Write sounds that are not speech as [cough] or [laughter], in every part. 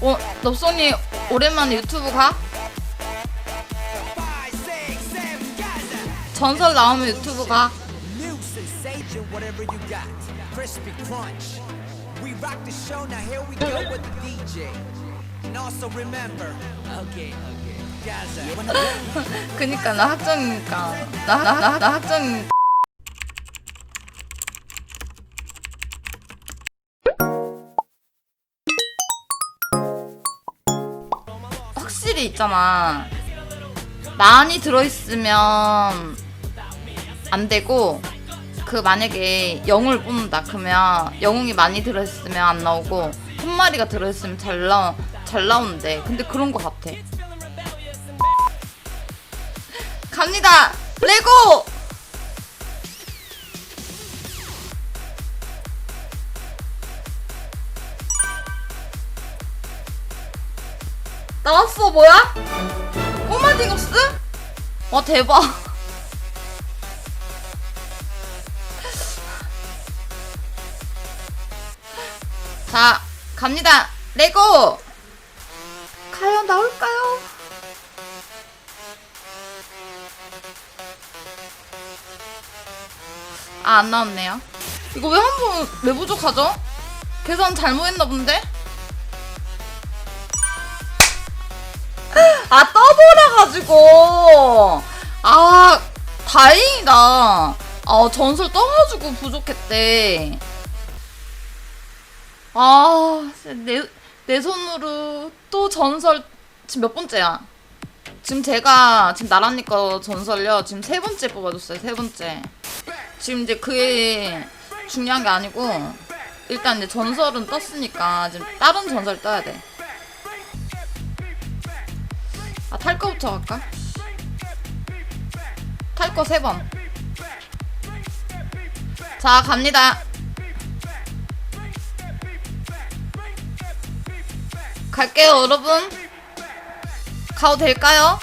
어, 넙손이 오랜만에 유튜브 가? 전설 나오면 유튜브 가. 그니까 나 학정이니까. 나, 나, 나, 나 학정이니까. 확실히 있잖아. 많이 들어있으면 안 되고, 그 만약에 영웅을 뽑는다. 그러면 영웅이 많이 들어있으면 안 나오고, 한 마리가 들어있으면 잘 나오, 잘 나오는데. 근데 그런 거 같아. 갑니다. 레고. 나왔어 뭐야? 꼬마 딩거스? 와 대박. [laughs] 자 갑니다. 레고. 과연 나올까요? 아, 안 나왔네요. 이거 왜 한 번, 왜 부족하죠? 계산 잘못했나 본데? 아, 떠버려가지고. 아, 다행이다. 아, 전설 떠가지고 부족했대. 아, 내, 내 손으로 또 전설, 지금 몇 번째야? 지금 제가, 지금 나란히 거 전설요. 지금 세 번째 뽑아줬어요, 세 번째. 지금 이제 그게 중요한 게 아니고 일단 이제 전설은 떴으니까 지금 다른 전설 떠야 돼. 아, 탈 거부터 갈까? 탈 거 세 번. 자, 갑니다. 갈게요, 여러분. 가도 될까요?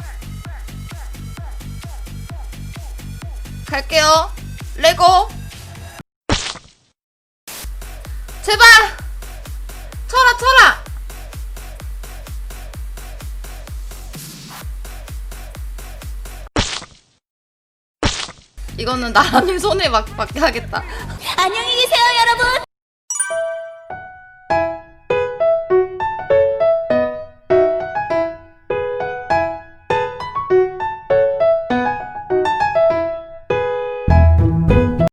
갈게요. 레고. 제발. 쳐라 쳐라. 이거는 나란히 손에 막, 받게 하겠다. 안녕히 계세요, 여러분.